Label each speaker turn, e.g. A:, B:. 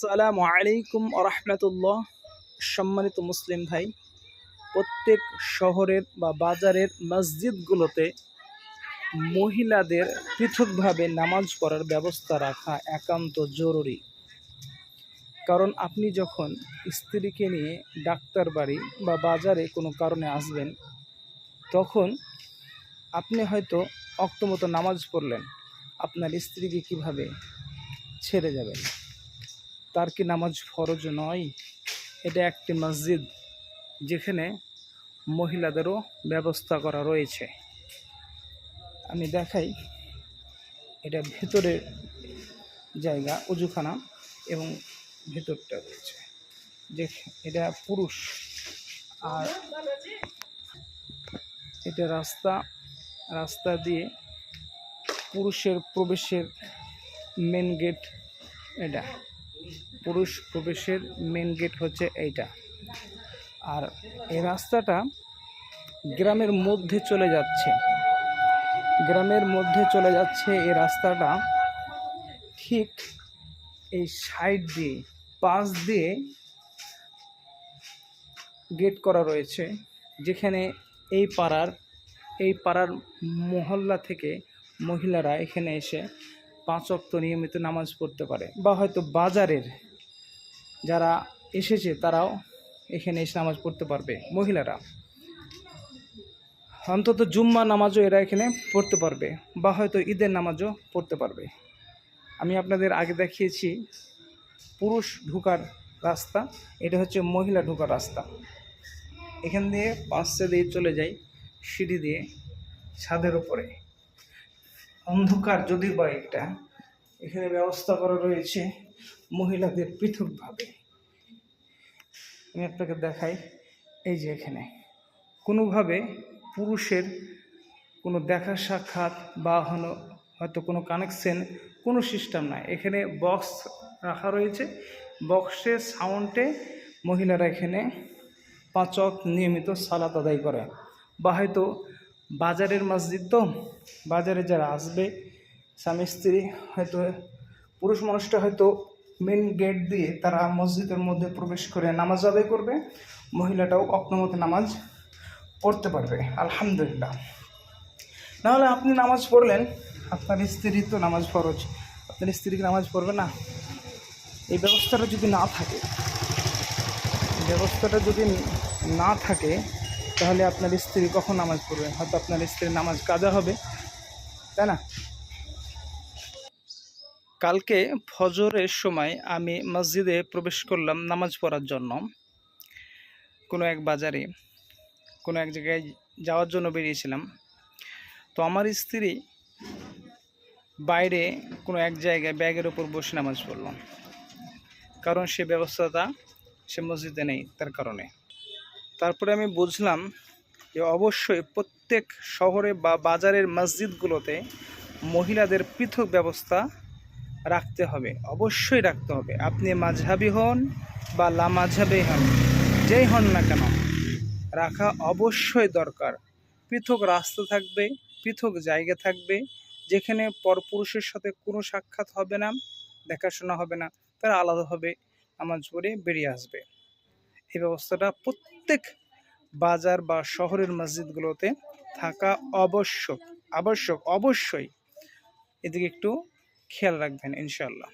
A: আসসালামু আলাইকুম রহমতুল্লাহ। সম্মানিত মুসলিম ভাই, প্রত্যেক শহরের বা বাজারের মসজিদগুলোতে মহিলাদের পৃথকভাবে নামাজ পড়ার ব্যবস্থা রাখা একান্ত জরুরি। কারণ আপনি যখন স্ত্রীকে নিয়ে ডাক্তার বাড়ি বা বাজারে কোনো কারণে আসবেন, তখন আপনি হয়তো অক্তমতো নামাজ পড়লেন, আপনার স্ত্রীকে কীভাবে ছেড়ে যাবেন? তার কি নামাজ ফরজ নয়? এটা একটি মসজিদ যেখানে মহিলাদেরও ব্যবস্থা করা রয়েছে। আমি দেখাই। এটা ভেতরের জায়গা, উজুখানা এবং ভেতরটা রয়েছে। যে এটা পুরুষ। আর এটা রাস্তা। রাস্তা দিয়ে পুরুষের প্রবেশের মেন গেট এটা। পুরুষ প্রবেশের মেন গেট হচ্ছে এইটা। আর এই রাস্তাটা গ্রামের মধ্যে চলে যাচ্ছে। গ্রামের মধ্যে চলে যাচ্ছে এই রাস্তাটা ঠিক এই সাইড দিয়ে, পাশ দিয়ে গেট করা রয়েছে, যেখানে এই পাড়ার এই পাড়ার মহল্লা থেকে মহিলারা এখানে এসে পাঁচ অক্ত নিয়মিত নামাজ পড়তে পারে বা হয়তো বাজারের যারা এসেছে, তারাও এখানে এসে নামাজ পড়তে পারবে। মহিলারা, অন্তত জুম্মা নামাজও এরা এখানে পড়তে পারবে বা হয়তো ঈদের নামাজও পড়তে পারবে। আমি আপনাদের আগে দেখিয়েছি, পুরুষ ঢুকার রাস্তা, এটা হচ্ছে মহিলা ঢুকার রাস্তা। এখান দিয়ে পাশে দিয়ে চলে যাই, সিঁড়ি দিয়ে ছাদের উপরে। অন্ধকার যদি বা এটা এখানে ব্যবস্থা করা রয়েছে মহিলাদের পৃথকভাবে। আমি আপনাকে দেখাই, এই যে এখানে। কোনোভাবে পুরুষের কোনো দেখা সাক্ষাৎ বা হলো হয়তো কোনো কানেকশন কোনো সিস্টেম নাই। এখানে বক্স রাখা রয়েছে। বক্সের সাউন্ডে মহিলারা এখানে পাঁচক নিয়মিত সালাত আদায় করে বা হয়তো বাজারের মসজিদ তো, বাজারে যারা আসবে স্বামী স্ত্রী হয়তো, পুরুষ মানুষটা হয়তো মেন গেট দিয়ে তারা মসজিদের মধ্যে প্রবেশ করে নামাজ আদায় করবে, মহিলাটাও অক্নমত নামাজ পড়তে পারবে, আলহামদুলিল্লাহ। নাহলে আপনি নামাজ পড়লেন, আপনার স্ত্রী তো নামাজ ফরজ, আপনার স্ত্রীকে নামাজ পড়বে না? এই ব্যবস্থাটা যদি না থাকে ব্যবস্থাটা যদি না থাকে, তাহলে আপনার স্ত্রী কখন নামাজ পড়বে? হয়তো আপনার স্ত্রীর নামাজ কাজা হবে, তাই না? কালকে ফজরের সময় আমি মসজিদে প্রবেশ করলাম নামাজ পড়ার জন্য। কোনো এক বাজারে, কোনো এক জায়গায় যাওয়ার জন্য বেরিয়েছিলাম। তো আমার স্ত্রী বাইরে কোনো এক জায়গায় ব্যাগের ওপর বসে নামাজ পড়ল। কারণ সে ব্যবস্থাটা সে মসজিদে নেই তার কারণে। তারপরে আমি বুঝলাম যে অবশ্যই প্রত্যেক শহরে বা বাজারের মসজিদগুলোতে মহিলাদের পৃথক ব্যবস্থা রাখতে হবে, অবশ্যই রাখতে হবে। আপনি মাঝহাবি হন বা লামাঝহাবি হন, যেই হন না কেন, রাখা অবশ্যই দরকার। পৃথক রাস্তা থাকবে, পৃথক জায়গা থাকবে, যেখানে পরপুরুষের সাথে কোনো সাক্ষাৎ হবে না, দেখাশোনা হবে না, তারা আলাদাভাবে আমার পড়ে বেরিয়ে আসবে। এই ব্যবস্থাটা প্রত্যেক বাজার বা শহরের মসজিদগুলোতে থাকা আবশ্যক আবশ্যক, অবশ্যই। এদিকে একটু খেয়াল রাখবেন ইনশাল্লাহ